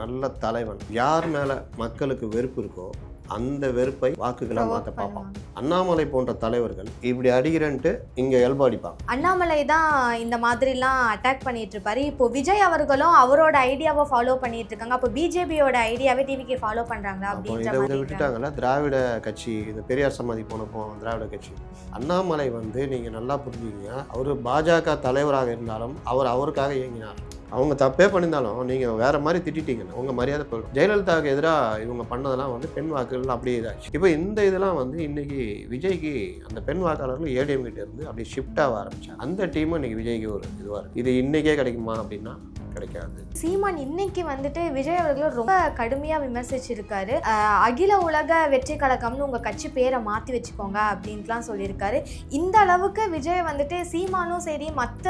நல்ல தலைவன். யார் மேல மக்களுக்கு வெறுப்பு இருக்கோ அந்த வெறுப்பை வாக்குகளை மாற்ற பார்ப்பான். அண்ணாமலை போன்ற தலைவர்கள் இப்படி அடிக்கிறன்ட்டு இங்க எல்போ அடிப்பாங்க அண்ணாமலை தான் இந்த மாதிரிலாம் அட்டாக் பண்ணிட்டு இருப்பாரு. இப்போ விஜய் அவர்களும் அவரோட ஐடியாவை ஃபாலோ பண்ணிட்டு இருக்காங்க. அப்போ பிஜேபியோட ஐடியாவே டிவிக்கு ஃபாலோ பண்றாங்களா அப்போ அப்படின்ற இதை. விட்டுட்டாங்கல்ல? திராவிட கட்சி இந்த பெரியார் சமாதி போனப்போ திராவிட கட்சி. அண்ணாமலை வந்து நீங்க நல்லா புரிஞ்சுக்கீங்க. அவர் பாஜக தலைவராக இருந்தாலும் அவர் அவருக்காக இயங்கினார். அவங்க தப்பே பண்ணியிருந்தாலும் நீங்கள் வேற மாதிரி திட்டிட்டீங்கன்னா உங்கள் மரியாதை போயிடும் ஜெயலலிதாவுக்கு எதிராக இவங்க பண்ணதெல்லாம் வந்து பெண் வாக்குகள் அப்படியே இதாச்சு. இப்போ இந்த இதெல்லாம் வந்து இன்னைக்கு விஜய்க்கு அந்த பெண் வாக்காளர்கள் ஏடிஎம் கிட்டே இருந்து அப்படியே ஷிஃப்ட் ஆக ஆரம்பிச்சாங்க. அந்த டீமும் இன்னைக்கு விஜய்க்கு ஒரு இதுவாக இருக்குது இது இன்றைக்கே கிடைக்குமா அப்படின்னா கிடைக்காது. சீமான் இன்னைக்கு வந்துட்டு விஜய் அவர்கள் ரொம்ப கடுமையா விமர்சிச்சிருக்காரு. அகில உலக வெற்றி கழகம்னு உங்க கட்சி பேரை மாத்தி வச்சுக்கோங்க அப்படின்ட்டுலாம் சொல்லியிருக்காரு. இந்த அளவுக்கு விஜய் வந்துட்டு சீமானும் சரி மற்ற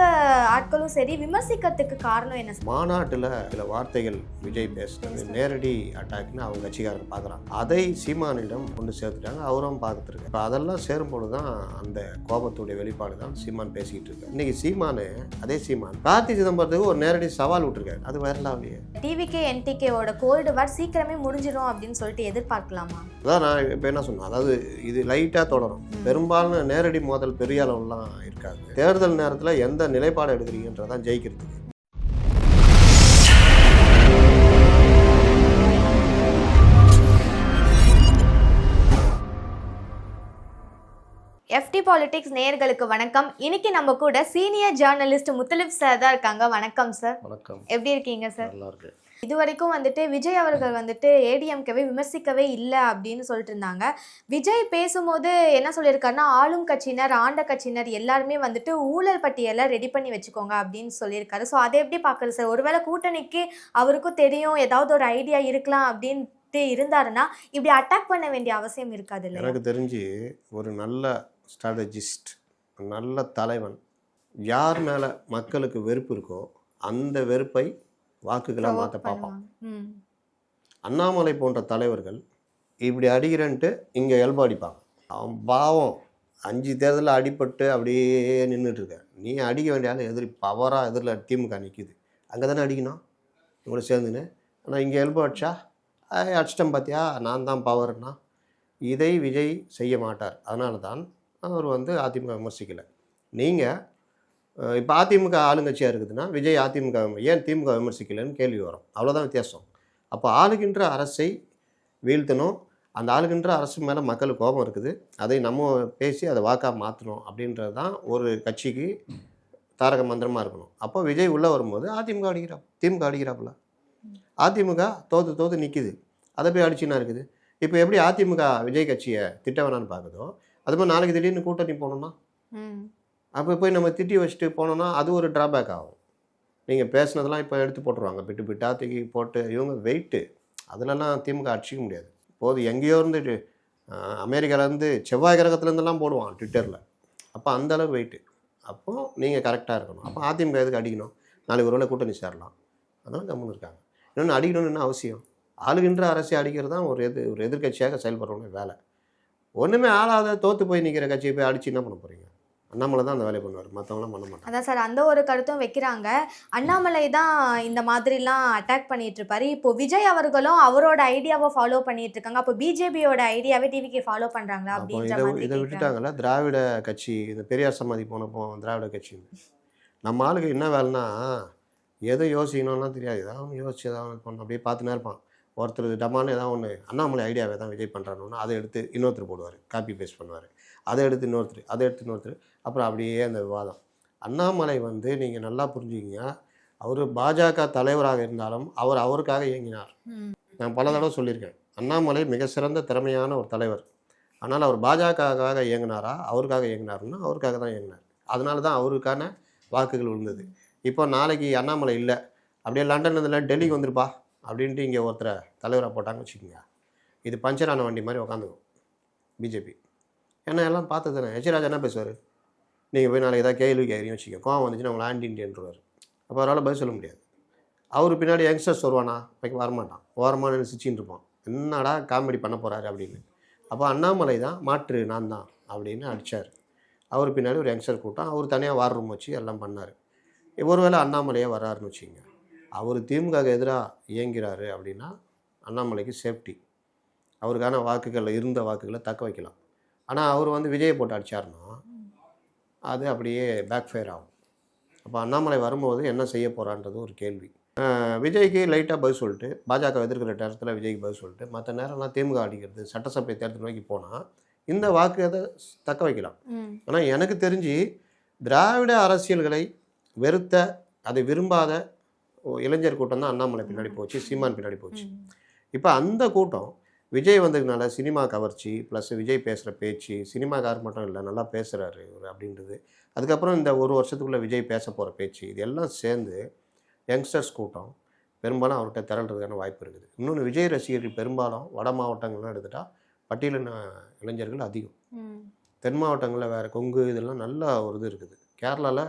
ஆட்களும் சரி விமர்சிக்கிறதுக்கு காரணம் என்ன? மாநாட்டில் சில வார்த்தைகள் விஜய் பேசுனது நேரடி அட்டாக்னு அவங்க கட்சிக்காரங்க பார்க்குறாங்க அதை சீமானிடம் கொண்டு சேர்த்துட்டாங்க. அவரும் பார்த்துருக்காரு இப்போ அதெல்லாம் சேரும்போது தான் அந்த கோபத்துடைய வெளிப்பாடு தான் சீமான் பேசிக்கிட்டு இருக்காரு. இன்னைக்கு சீமானு அதே சீமான் கார்த்தி சிதம்பரத்துக்கு ஒரு நேரடி சவால் விட்டுருக்காரு. அது வரலாம்லையே டிவிகே என்டிகேவோட கோல்டு வார் சீக்கிரமே முடிஞ்சிடும் அப்படின்னு சொல்லிட்டு எதிர்பார்க்கலாமா? அதான் நான் இப்போ என்ன சொன்னேன்? அதாவது இது லைட்டாக தொடரும். பெரும்பாலும் நேரடி மோதல் பெரிய அளவுலாம் இருக்காது. தேர்தல் நேரத்தில் எந்த நிலைப்பாடு எடுக்கிறீங்கன்றதான் ஜெயிக்கிறதுக்கு. எஃப்டி பாலிடிக்ஸ் நேயர்களுக்கு வணக்கம். இன்னைக்கு நம்ம கூட சீனியர் ஜேர்னலிஸ்ட் முத்தலிப் சார் தான் இருக்காங்க. வணக்கம் சார் வணக்கம். எப்படி இருக்கீங்க சார் நல்லா இருக்கு இது வரைக்கும் வந்துட்டு விஜய் அவர்கள் வந்துட்டு ஏடிஎம்கேவை விமர்சிக்கவே இல்லை அப்படின்னு சொல்லிட்டு இருந்தாங்க. விஜய் பேசும்போது என்ன சொல்லியிருக்காருன்னா ஆளும் கட்சியினர் ஆண்ட கட்சியினர் எல்லாருமே வந்துட்டு ஊழல் பட்டியலை ரெடி பண்ணி வச்சுக்கோங்க அப்படின்னு சொல்லியிருக்காரு. ஸோ அதை எப்படி பார்க்குறது சார் ஒருவேளை கூட்டணிக்கு அவருக்கும் தெரியும் ஏதாவது ஒரு ஐடியா இருக்கலாம் அப்படின்ட்டு இருந்தாருன்னா இப்படி அட்டாக் பண்ண வேண்டிய அவசியம் இருக்காது எனக்கு தெரிஞ்சு ஒரு நல்ல ஸ்ட்ராட்டஜிஸ்ட் நல்ல தலைவன். யார் மேலே மக்களுக்கு வெறுப்பு இருக்கோ அந்த வெறுப்பை வாக்குகளை மாற்ற பார்ப்பான். அண்ணாமலை போன்ற தலைவர்கள் இப்படி அடிக்கிறன்ட்டு இங்கே எல்போ அடிப்பாங்க அவன் பாவம். அஞ்சு தேர்தலில் அடிபட்டு அப்படியே நின்றுட்டு இருக்க நீ அடிக்க வேண்டிய ஆள் எதிரி பவராக எதிரில் திமுக நிற்கிது அங்கே தானே அடிக்கணும்? இவங்கள சேர்ந்துன்னு. ஆனால் இங்கே எல்போ அடிச்சா "ஐய், அடிச்சிட்டேன் பார்த்தியா நான் தான் பவர்னா இதை விஜய் செய்ய மாட்டார். அதனால தான் அவர் வந்து அதிமுக விமர்சிக்கலை. நீங்கள் இப்போ அதிமுக ஆளுங்கட்சியாக இருக்குதுன்னா விஜய் அதிமுக ஏன் திமுக விமர்சிக்கலைன்னு கேள்வி வரும். அவ்வளோதான் வித்தியாசம். அப்போ ஆளுகின்ற அரசை வீழ்த்தணும். அந்த ஆளுகின்ற அரசு மேலே மக்களுக்கு கோபம் இருக்குது. அதை நம்ம பேசி அதை வாக்காக மாற்றணும் அப்படின்றது தான் ஒரு கட்சிக்கு தாரக மந்திரமாக இருக்கணும். அப்போ விஜய் உள்ளே வரும்போது அதிமுக அடிக்கிறா திமுக அடிக்கிறாப்புல. அதிமுக தோத்து தோத்து நிற்கிது அதை போய் அடிச்சுன்னா இருக்குது. இப்போ எப்படி அதிமுக விஜய் கட்சியை திட்ட வேணான்னு பார்க்குதோ அது மாதிரி நாளைக்கு திடீர்னு கூட்டணி போனோம்னா. அப்போ போய் நம்ம திட்டி வச்சுட்டு போனோம்னா அது ஒரு ட்ராபேக் ஆகும். நீங்கள் பேசுனதெல்லாம் இப்போ எடுத்து போட்டுருவாங்க. பிட்டு பிட்டா தூக்கி போட்டு இவங்க வெயிட்டு அதிலலாம் திமுக அடிச்சிக்க முடியாது. போது எங்கேயோ இருந்து அஹ், அமெரிக்காலேருந்து செவ்வாய் கிரகத்துலேருந்துலாம் போடுவான் ட்விட்டரில் அப்போ அந்த அளவு வெயிட்டு அப்போ நீங்கள் கரெக்டாக இருக்கணும். அப்போ அதிமுக எதுக்கு அடிக்கணும்? நாளைக்கு ஒருவேளை கூட்டணி சேரலாம். அதெல்லாம் கம்முன்னு இருக்காங்க. இன்னொன்று அடிக்கணும்னு என்ன அவசியம்? ஆளுகின்ற அரசை அடிக்கிறது தான் ஒரு எது ஒரு எதிர்க்கட்சியாக செயல்படுறவங்க வேலை. ஒன்றுமே ஆளாத தோற்று போய் நிற்கிற கட்சியை போய் அடிச்சு என்ன பண்ண போகிறீங்க அண்ணாமலை தான் அந்த வேலையை பண்ணுவார் மற்றவங்களாம் பண்ண மாட்டாங்க. அதான் சார் அந்த ஒரு கருத்தும் வைக்கிறாங்க. அண்ணாமலை தான் இந்த மாதிரிலாம் அட்டாக் பண்ணிட்டு இருப்பாரு. இப்போ விஜய் அவர்களும் அவரோட ஐடியாவை ஃபாலோ பண்ணிட்டு இருக்காங்க. அப்போ பிஜேபியோட ஐடியாவே டிவிக்கு ஃபாலோ பண்றாங்களா அப்போ அப்படின்ற இதை. விட்டுட்டாங்கல்ல? திராவிட கட்சி இந்த பெரியார் சமாதி போனப்போ திராவிட கட்சி. நம்ம ஆளுக்கு என்ன வேலைன்னா எதை யோசிக்கணும்லாம் தெரியாது. ஏதாவது யோசிச்சு ஏதாவது பண்ணணும். அப்படியே பார்த்துனே இருப்பான். ஒருத்தர் டமான்னு ஏதாவது ஒன்று அண்ணாமலை ஐடியாவை தான் விஜய் பண்ணுறாருன்னா அதை எடுத்து இன்னொருத்தர் போடுவார் காப்பி பேஸ்ட் பண்ணுவார். அதை எடுத்து இன்னொருத்தர் அதை எடுத்து இன்னொருத்தர் அப்புறம் அப்படியே அந்த விவாதம். அண்ணாமலை வந்து நீங்கள் நல்லா புரிஞ்சுக்கிங்க. அவர் பாஜக தலைவராக இருந்தாலும் அவர் அவருக்காக இயங்கினார். நான் பல தடவை சொல்லியிருக்கேன் அண்ணாமலை மிக சிறந்த திறமையான ஒரு தலைவர். ஆனால் அவர் பாஜகவுக்காக இயங்கினாரா? அவருக்காக இயங்கினாருன்னா அவருக்காக தான் இயங்கினார். அதனால தான் அவருக்கான வாக்குகள் விழுந்தது. இப்போ நாளைக்கு அண்ணாமலை இல்லை. அப்படியே லண்டன் இதில் டெல்லிக்கு வந்துருப்பா. அப்படின்ட்டு இங்கே ஒருத்தரை தலைவராக போட்டாங்கன்னு வச்சுக்கோங்க. இது பஞ்சரான வண்டி மாதிரி உக்காந்துக்கும் பிஜேபி. ஏன்னா எல்லாம் பார்த்து தானே. எச்ராஜா என்ன பேசுவார்? நீங்கள் போய் நாளைக்கு ஏதாவது கேள்வி கேட்குறீங்க வச்சுக்கோங்க. கோவம் வந்துச்சுன்னா உங்களை ஆண்டி இண்டியன்றுவார் அப்போ அவரால் பதில் சொல்ல முடியாது. அவர் பின்னாடி யங்ஸ்டர்ஸ் வருவானா? வைக்க வரமாட்டான். ஓரமான சிச்சின்னு இருப்பான். என்னடா காமெடி பண்ண போகிறாரு அப்படின்னு. அப்போ அண்ணாமலை தான் மாற்று நான் தான் அப்படின்னு அடித்தார் அவர் பின்னாடி ஒரு யங்ஸ்டர் கூட்டம். அவர் தனியாக வார் ரூம் வச்சு எல்லாம் பண்ணார். ஒருவேளை அண்ணாமலையே வர்றாருன்னு வச்சுக்கோங்க. அவர் திமுக எதிராக இயங்கிறாரு அப்படின்னா அண்ணாமலைக்கு சேஃப்டி அவருக்கான வாக்குகள் இருந்த வாக்குகளை தக்க வைக்கலாம். ஆனால் அவர் வந்து விஜயை போட்டு அடிச்சாருன்னா அது அப்படியே பேக் ஃபயர் ஆகும். அப்போ அண்ணாமலை வரும்போது என்ன செய்ய போகிறான்றது ஒரு கேள்வி. விஜய்க்கு லைட்டாக பதில் சொல்லிட்டு பாஜக எதிர்க்கிற நேரத்தில் விஜய்க்கு பதில் சொல்லிட்டு மற்ற நேரம்லாம் திமுக அடிக்கிறது சட்டசபை தேர்தல் நோக்கி போனால் இந்த வாக்கு அதை தக்க வைக்கலாம். ஆனால் எனக்கு தெரிஞ்சு திராவிட அரசியல்களை வெறுத்த அதை விரும்பாத இளைஞர் கூட்டம் தான் அண்ணாமலை பின்னாடி போச்சு சீமான் பின்னாடி போச்சு. இப்போ அந்த கூட்டம் விஜய் வந்ததுனால சினிமா கவர்ச்சி ப்ளஸ் விஜய் பேசுகிற பேச்சு சினிமாக்கார் மட்டும் இல்லை நல்லா பேசுகிறாரு இவர் அப்படின்றது. அதுக்கப்புறம் இந்த ஒரு வருஷத்துக்குள்ளே விஜய் பேச போகிற பேச்சு இது எல்லாம் சேர்ந்து யங்ஸ்டர்ஸ் கூட்டம் பெரும்பாலும் அவர்கிட்ட திரள்றதுக்கான வாய்ப்பு இருக்குது. இன்னொன்று விஜய் ரசிகர்கள் பெரும்பாலும் வட மாவட்டங்கள்லாம் எடுத்துட்டா பட்டியலின இளைஞர்கள் அதிகம். தென் மாவட்டங்களில் வேறு கொங்கு இதெல்லாம் நல்ல ஒரு இது இருக்குது. கேரளாவில்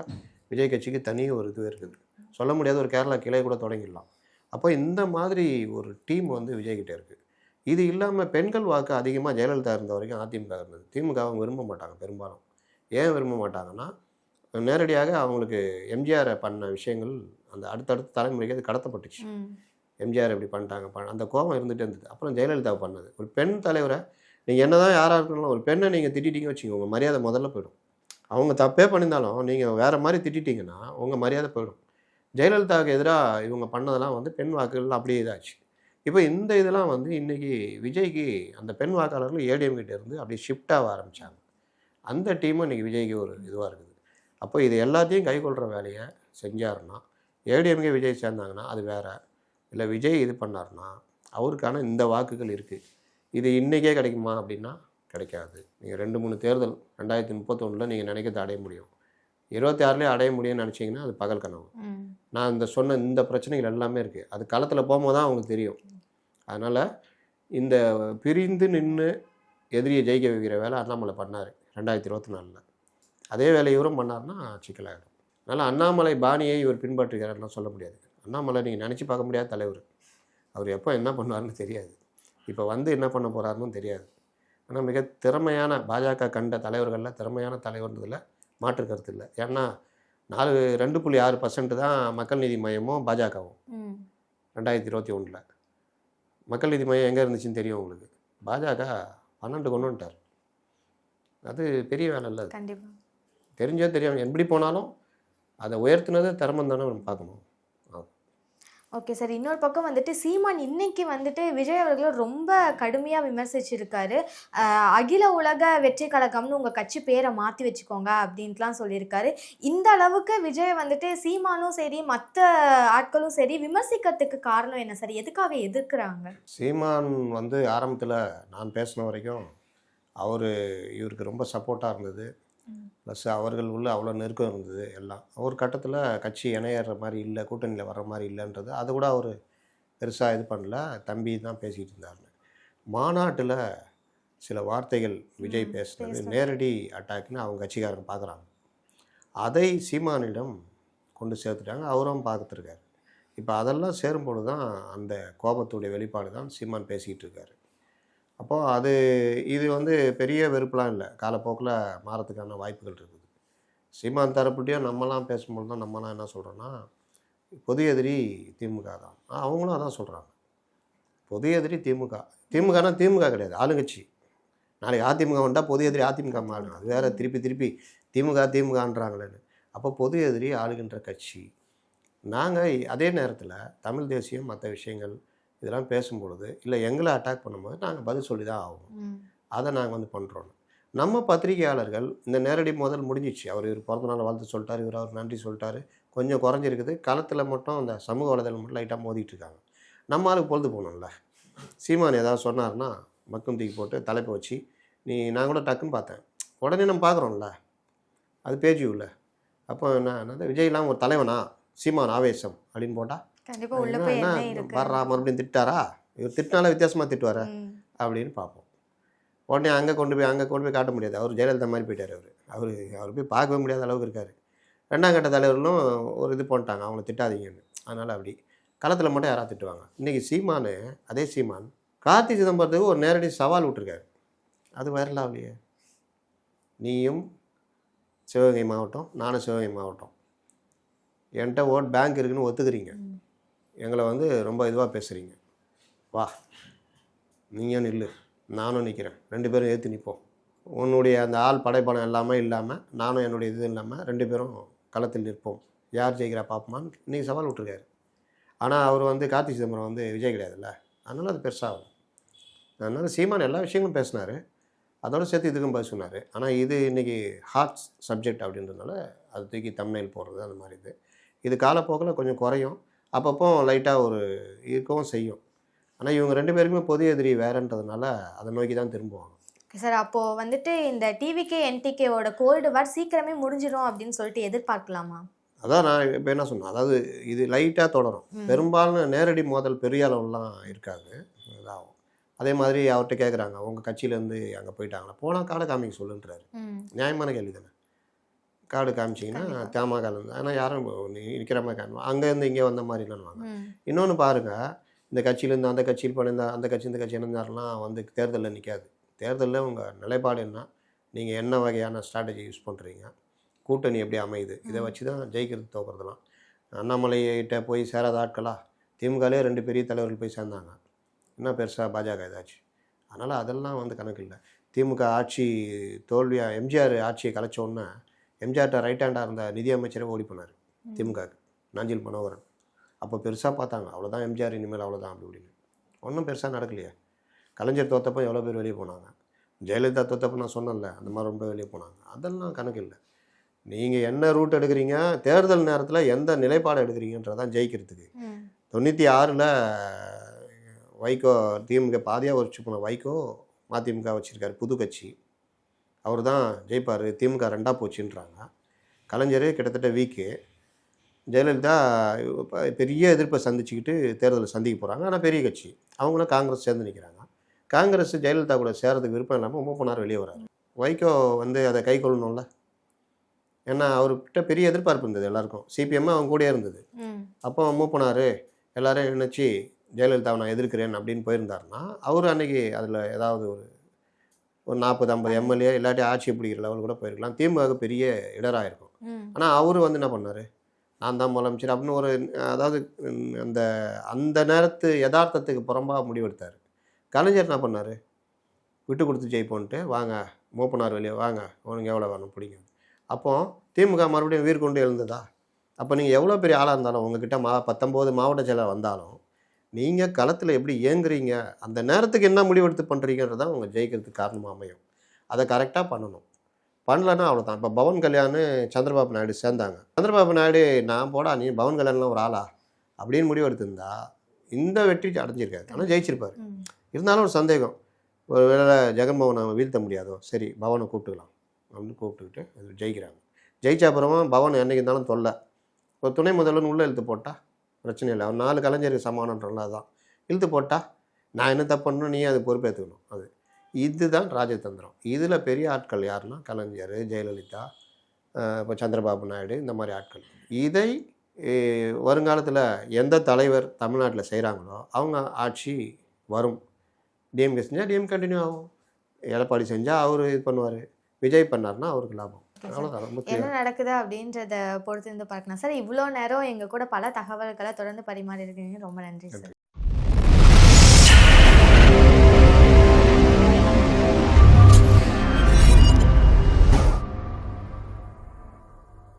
விஜய் கட்சிக்கு தனி ஒரு இது இருக்குது. சொல்ல முடியாத ஒரு கேரளா கிளை கூட தொடங்கிடலாம். அப்போ இந்த மாதிரி ஒரு டீம் வந்து விஜய்கிட்ட இருக்குது இது இல்லாமல் பெண்கள் வாக்கு அதிகமாக ஜெயலலிதா இருந்த வரைக்கும் அதிமுக இருந்தது. திமுக அவங்க விரும்ப மாட்டாங்க பெரும்பாலும். ஏன் விரும்ப மாட்டாங்கன்னா நேரடியாக அவங்களுக்கு எம்ஜிஆரை பண்ண விஷயங்கள் அந்த அடுத்தடுத்த தலைமுறைக்கு அது கடத்தப்பட்டுச்சு. எம்ஜிஆர் இப்படி பண்ணிட்டாங்க பண்ண அந்த கோபம் இருந்துகிட்டே இருந்தது. அப்புறம் ஜெயலலிதா பண்ணது. ஒரு பெண் தலைவரை நீங்கள் என்ன தான் யாராக இருக்கணும் ஒரு பெண்ணை நீங்கள் திட்டிட்டீங்க வச்சுக்கோங்க உங்கள் மரியாதை முதல்ல போயிடும். அவங்க தப்பே பண்ணியிருந்தாலும் நீங்கள் வேறு மாதிரி திட்டிட்டீங்கன்னா உங்கள் மரியாதை போயிடும். ஜெயலலிதாவுக்கு எதிராக இவங்க பண்ணதெல்லாம் வந்து பெண் வாக்குகள் அப்படியே இதாச்சு. இப்போ இந்த இதெல்லாம் வந்து இன்றைக்கி விஜய்க்கு அந்த பெண் வாக்காளர்கள் ஏடிஎம் இருந்து அப்படியே ஷிஃப்ட் ஆக ஆரம்பித்தாங்க அந்த டீமும் இன்றைக்கி விஜய்க்கு ஒரு இதுவாக இருக்குது. அப்போ இது எல்லாத்தையும் கைகொள்கிற வேலையை செஞ்சாருன்னா ஏடிஎம்கே விஜய் சேர்ந்தாங்கன்னா அது வேறு இல்லை விஜய் இது பண்ணாருன்னா அவருக்கான இந்த வாக்குகள் இருக்குது இது இன்றைக்கே கிடைக்குமா அப்படின்னா கிடைக்காது. நீங்கள் ரெண்டு மூணு தேர்தல் ரெண்டாயிரத்தி முப்பத்தொன்னில் நீங்கள் நினைக்கிறத அடைய முடியும். இருபத்தி ஆறுலேயே அடைய முடியும்னு நினச்சிங்கன்னா அது பகல் கனவு. நான் இந்த சொன்ன இந்த பிரச்சனைகள் எல்லாமே இருக்குது அது களத்தில் போகும்போது தான் அவங்களுக்கு தெரியும். அதனால் இந்த பிரிந்து நின்று எதிரியை ஜெயிக்க வைக்கிற வேலை அண்ணாமலை பண்ணார் ரெண்டாயிரத்தி இருபத்தி நாலில். அதே வேலை இவரும் பண்ணார்னா சிக்கலாகிடும் அதனால் அண்ணாமலை பாணியை இவர் பின்பற்றுகிறார்லாம் சொல்ல முடியாது. அண்ணாமலை நீங்கள் நினச்சி பார்க்க முடியாத தலைவர். அவர் எப்போ என்ன பண்ணுவார்னு தெரியாது. இப்போ வந்து என்ன பண்ண போகிறாருன்னு தெரியாது. ஆனால் மிக திறமையான பாஜக கண்ட தலைவர்களில் திறமையான தலைவர்ன்றதில் மாற்று கருத்து இல்லை. ஏன்னா நாலு ரெண்டு புள்ளி ஆறு பர்சன்ட் தான் மக்கள் நீதி மையமும் பாஜகவும். ரெண்டாயிரத்தி இருபத்தி ஒன்றில் மக்கள் நீதி மையம் எங்கே இருந்துச்சுன்னு தெரியும் உங்களுக்கு? பாஜக பன்னெண்டு கொண்டு வந்துட்டார். அது பெரிய வேலை இல்லை அது. கண்டிப்பா. தெரிஞ்சோ தெரியாமல் எப்படி போனாலும் அதை உயர்த்தினதே திறமம் தானே நம்ம பார்க்கணும். Okay sir. இன்னொரு பக்கம் வந்துட்டு சீமான் இன்னைக்கு வந்துட்டு விஜய் அவர்களை ரொம்ப கடுமையாக விமர்சிச்சிருக்காரு. அகில உலக வெற்றி கழகம்னு உங்கள் கட்சி பேரை மாற்றி வச்சுக்கோங்க அப்படின்ட்டுலாம் சொல்லியிருக்காரு. இந்த அளவுக்கு விஜய் வந்துட்டு சீமானும் சரி மற்ற ஆட்களும் சரி விமர்சிக்கிறதுக்கு காரணம் என்ன சார்? எதுக்காக எதிர்க்கிறாங்க? சீமான் வந்து ஆரம்பத்தில் நான் பேசின வரைக்கும் அவர் இவருக்கு ரொம்ப சப்போர்ட்டாக இருந்தது. ப்ளஸ் அவர்கள் உள்ள அவ்வளோ நெருக்கம் இருந்தது எல்லாம். ஒரு கட்டத்தில் கட்சி இணையற மாதிரி இல்லை கூட்டணியில் வர்ற மாதிரி இல்லைன்றது அதை கூட அவர் பெருசாக இது பண்ணல. தம்பி தான் பேசிகிட்டு இருந்தார். மாநாட்டில் சில வார்த்தைகள் விஜய் பேசுனது. நேரடி அட்டாக்னு அவங்க கட்சிக்காரங்க பார்க்குறாங்க அதை சீமானிடம் கொண்டு சேர்த்துட்டாங்க. அவரும் பார்த்துருக்காரு இப்போ அதெல்லாம் சேரும்பொழுது தான் அந்த கோபத்துடைய வெளிப்பாடு தான் சீமான் பேசிக்கிட்டு இருக்காரு. அப்போது அது இது வந்து பெரிய வெறுப்புலாம் இல்லை. காலப்போக்கில் மாறத்துக்கான வாய்ப்புகள் இருக்குது. சீமான் தரப்புட்டையும் நம்மலாம் பேசும்போது தான் நம்மலாம் என்ன சொல்கிறோன்னா பொது எதிரி திமுக தான். அவங்களும் அதான் சொல்கிறாங்க பொது எதிரி திமுக. திமுகனா திமுக கிடையாது ஆளுங்கட்சி. நாளைக்கு அதிமுக வந்தால் பொது எதிரி அதிமுக மாறும் அது வேற திருப்பி திருப்பி திமுக திமுகன்றாங்களேன்னு. அப்போ பொது எதிரி ஆளுகின்ற கட்சி. நாங்கள் அதே நேரத்தில் தமிழ் தேசியம் மற்ற விஷயங்கள் இதெல்லாம் பேசும்பொழுது இல்லை எங்களை அட்டாக் பண்ணும்போது நாங்கள் பதில் சொல்லி தான் ஆகணும். ம். அதை நாங்கள் வந்து பண்ணுறோம் நம்ம பத்திரிகையாளர்கள் இந்த நேரடி முதல் முடிஞ்சிச்சு. அவர் இவர் பிறந்த நாள் வாழ்த்து சொல்லிட்டாரு இவர் அவர் நன்றி சொல்லிட்டாரு. கொஞ்சம் குறைஞ்சிருக்குது. களத்தில் மட்டும் அந்த சமூக வலைதளம் மட்டும் லைட்டாக மோதிட்டு இருக்காங்க. நம்ம ஆளுக்கு பொழுது போகணும்ல. சீமான் ஏதாவது சொன்னார்னா மக்கும் தூக்கி போட்டு தலைப்பை வச்சு நீ நான் கூட டக்குன்னு பார்த்தேன். உடனே நம்ம பார்க்குறோம்ல. அது பேஜ் இல்லை அப்போ என்ன என்னது? விஜய்லாம் ஒரு தலைவனா? சீமான் ஆவேசம். அப்படின்னு போட்டால் கண்டிப்பா உள்ள போய் என்ன இருக்கு. வர்றா மறுபடியும் திட்டாரா? இவர் திட்டினால வித்தியாசமாக திட்டுவாரா? அப்படின்னு பார்ப்போம். உடனே அங்கே கொண்டு போய் அங்கே கொண்டு போய் காட்ட முடியாது. அவர் ஜெயலலிதா மாதிரி போயிட்டார் அவர். அவர் அவர் போய் பார்க்கவே முடியாத அளவுக்கு இருக்கார். ரெண்டாம் கட்ட தலைவர்களும் ஒரு இது பண்ணிட்டாங்க. அவங்கள திட்டாதீங்கன்னு. அதனால் அப்படி களத்தில் மட்டும் யாராவது திட்டுவாங்க. இன்றைக்கி சீமானு அதே சீமான் கார்த்தி சிதம்பரத்துக்கு ஒரு நேரடி சவால் விட்டுருக்காரு. அது வைரல் ஆகலையே நீயும் சிவகங்கை மாவட்டம் நானும் சிவகங்கை மாவட்டம். என்கிட்ட ஓட் பேங்க் இருக்குன்னு ஒத்துக்கிறீங்க. எங்களை வந்து ரொம்ப இதுவாக பேசுகிறீங்க வா. நீங்கள் நில்லு. நானும் நிற்கிறேன் ரெண்டு பேரும் ஏற்று நிற்போம் உன்னுடைய அந்த ஆள் படைப்படம் எல்லாமே இல்லாமல் நானும் என்னுடைய இது இல்லாமல் ரெண்டு பேரும் களத்தில் நிற்போம். யார் ஜெயிக்கிறா பார்ப்போமான்னு இன்றைக்கி சவால் விட்டுருக்காரு. ஆனால் அவர் வந்து கார்த்தி சிதம்பரம் வந்து விஜய் கிடையாதுல்ல. அதனால் அது பெருசாகும். அதனால் சீமான் எல்லா விஷயங்களும் பேசினார். அதோட சேர்த்து இதுக்கும் பதில் சொன்னார். ஆனால் இது இன்றைக்கி ஹாட் சப்ஜெக்ட் அப்படின்றதுனால அது தூக்கி தம்னைல் போடுறது அந்த மாதிரி இது. இது காலப்போக்கில் கொஞ்சம் குறையும். அப்பப்போ லைட்டாக ஒரு இருக்கவும் செய்யும். ஆனால் இவங்க ரெண்டு பேருக்குமே பொது எதிரி வேறன்றதுனால அதை நோக்கி தான் திரும்புவாங்க. சார் அப்போ வந்துட்டு இந்த டிவிகே என்டிகேவோட கோல்டு வார் சீக்கிரமே முடிஞ்சிடும் அப்படின்னு சொல்லிட்டு எதிர்பார்க்கலாமா? அதான் நான் இப்போ என்ன சொன்னேன். அதாவது இது லைட்டாக தொடரும். பெரும்பாலும் நேரடி மோதல் பெரிய அளவுலாம் இருக்காது. இதாகும். அதே மாதிரி அவர்கிட்ட கேட்குறாங்க உங்கள் கட்சியிலேருந்து அங்கே போயிட்டாங்களா? போனால் காடை காமிக்க சொல்லுன்றாரு நியாயமான கேள்வி தானே? கார்டு காமிச்சிங்கன்னா கண்டிப்பா. தேமாகாலேருந்து ஆனால் யாரும் இருக்கிற மாதிரி காணுவோம் அங்கேருந்து இங்கே வந்த மாதிரிலான்வாங்க ம். இன்னொன்று பாருங்கள் இந்த கட்சியிலேருந்து அந்த கட்சியில் போன அந்த கட்சி இந்த கட்சி இருந்தாருலாம் வந்து தேர்தலில் நிற்காது தேர்தலில் உங்கள் நிலைப்பாடு என்ன? நீங்கள் என்ன வகையான ஸ்ட்ராட்டஜி யூஸ் பண்ணுறீங்க கூட்டணி எப்படி அமையுது? இதை வச்சு தான் ஜெயிக்கிறது தோக்குறதுலாம். அண்ணாமலைகிட்ட போய் சேராத ஆட்களா? திமுகலே ரெண்டு பெரிய தலைவர்கள் போய் சேர்ந்தாங்க. என்ன பெருசாக பாஜக ஏதாச்சும் அதனால் அதெல்லாம் வந்து கணக்கு இல்லை. திமுக ஆட்சி தோல்வியாக எம்ஜிஆர் ஆட்சியை கலைச்ச உடனே எம்ஜிஆர்ட்ட ரைட் ஹேண்டாக இருந்த நிதியமைச்சரே ஓடி போனார். திமுகவுக்கு. நாஞ்சில் மனோகரன். அப்போ பெருசாக பார்த்தாங்க அவ்வளோதான் எம்ஜிஆர் இனிமேல் அவ்வளோதான் அப்படி அப்படின்னு ஒன்றும் பெருசாக நடக்கலையே. கலைஞர் தோத்தப்போ எவ்வளோ பேர் வெளியே போனாங்க. ஜெயலலிதா தோத்தப்போ நான் சொன்னேன்ல அந்த மாதிரி ரொம்ப வெளியே போனாங்க. அதெல்லாம் கணக்கு இல்லை. நீங்கள் என்ன ரூட் எடுக்கிறீங்க தேர்தல் நேரத்தில் எந்த நிலைப்பாடு எடுக்கிறீங்கன்றதான் ஜெயிக்கிறதுக்கு. தொண்ணூற்றி ஆறில் வைகோ திமுக பாதியாக வச்சு போன வைகோ மதிமுக வச்சுருக்காரு புது கட்சி. அவர் தான் ஜெயிப்பார் திமுக ரெண்டாக போச்சுன்றாங்க. கலைஞர் கிட்டத்தட்ட வீக்கு ஜெயலலிதா பெரிய எதிர்ப்பை சந்திச்சுக்கிட்டு தேர்தலை சந்திக்க போகிறாங்க ஆனால் பெரிய கட்சி. அவங்களும் காங்கிரஸ் சேர்ந்து நிற்கிறாங்க காங்கிரஸ் ஜெயலலிதா கூட சேரதுக்கு விருப்பம் இல்லாமல் மூப்பனார் வெளியே வராரு. வைகோ வந்து அதை கை கொள்ளணும்ல? ஏன்னா அவர்கிட்ட பெரிய எதிர்பார்ப்பு இருந்தது எல்லாருக்கும். சிபிஎம் அவங்க கூடயே இருந்தது. அப்போ மூப்பனார் எல்லாரும் நினச்சி ஜெயலலிதாவை நான் எதிர்க்கிறேன் அப்படின்னு போயிருந்தாருன்னா அவர் அன்னைக்கு அதில் ஏதாவது ஒரு ஒரு நாற்பது ஐம்பது எம்எல்ஏ இல்லாட்டி ஆட்சி பிடிக்கிற லெவல் கூட போயிருக்கலாம். திமுக பெரிய இடராக இருக்கும். ஆனால் அவர் வந்து என்ன பண்ணார்? நான் தான் முதலமைச்சர் அப்படின்னு ஒரு அதாவது அந்த அந்த நேரத்து யதார்த்தத்துக்கு புறம்பாக முடிவெடுத்தார். கலைஞர் என்ன பண்ணார்? விட்டு கொடுத்து ஜெயிப்போன்ட்டு வாங்க மூப்பனார் வெளியே வாங்க உனக்கு எவ்வளோ வேணும் பிடிங்க. அப்போ திமுக மறுபடியும் உயிர் கொண்டு எழுந்ததா? அப்போ நீங்கள் எவ்வளோ பெரிய ஆளாக இருந்தாலும் உங்ககிட்ட மா பத்தொம்போது மாவட்ட செயலர் வந்தாலும் நீங்கள் களத்தில் எப்படி இயங்குறீங்க? அந்த நேரத்துக்கு என்ன முடிவெடுத்து பண்ணுறீங்கிறது தான் உங்கள் ஜெயிக்கிறதுக்கு காரணமாக அமையும். அதை கரெக்டாக பண்ணணும். பண்ணலன்னா அவ்வளோதான் இப்போ பவன் கல்யாண் சந்திரபாபு நாயுடு சேர்ந்தாங்க. சந்திரபாபு நாயுடு நான் போடா நீ பவன் கல்யாண்லாம் ஒரு ஆளா? அப்படின்னு முடிவு எடுத்திருந்தா இந்த வெற்றி அடைஞ்சிருக்காரு. ஆனால் ஜெயிச்சிருப்பார். இருந்தாலும் ஒரு சந்தேகம். ஒரு வேளை ஜெகன்மோகனை வீழ்த்த முடியாதோ? சரி பவனை கூப்பிட்டுக்கலாம். அப்படின்னு கூப்பிட்டுக்கிட்டு ஜெயிக்கிறாங்க. ஜெயிச்ச அப்புறமா பவன் என்னைக்கு இருந்தாலும் தொல்லை. ஒரு துணை முதல்வன் உள்ளே இழுத்து போட்டா பிரச்சனை இல்லை. அவர் நாலு கலைஞருக்கு சமானன்றல தான் இழுத்து போட்டா நான் என்ன தப்பு பண்ணணும் நீ அது பொறுப்பேற்றுக்கணும் அது. இதுதான் ராஜதந்திரம். இதில் பெரிய ஆட்கள் யாருன்னா கலைஞர் ஜெயலலிதா இப்போ சந்திரபாபு நாயுடு இந்த மாதிரி ஆட்கள். இதை வருங்காலத்தில் எந்த தலைவர் தமிழ்நாட்டில் செய்கிறாங்களோ அவங்க ஆட்சி வரும். டிஎம்கே செஞ்சால் டிஎம் கண்டினியூ ஆகும். எடப்பாடி செஞ்சால் அவர் இது பண்ணுவார். விஜய் பண்ணார்னா அவருக்கு லாபம். என்ன நடக்குது அப்படின்றத பொறுத்து இருந்து பார்க்கலாம். சார் இவ்வளோ நேரம் எங்க கூட பல தகவல்களை தொடர்ந்து பரிமாறி இருக்கீங்க ரொம்ப நன்றி. சார்.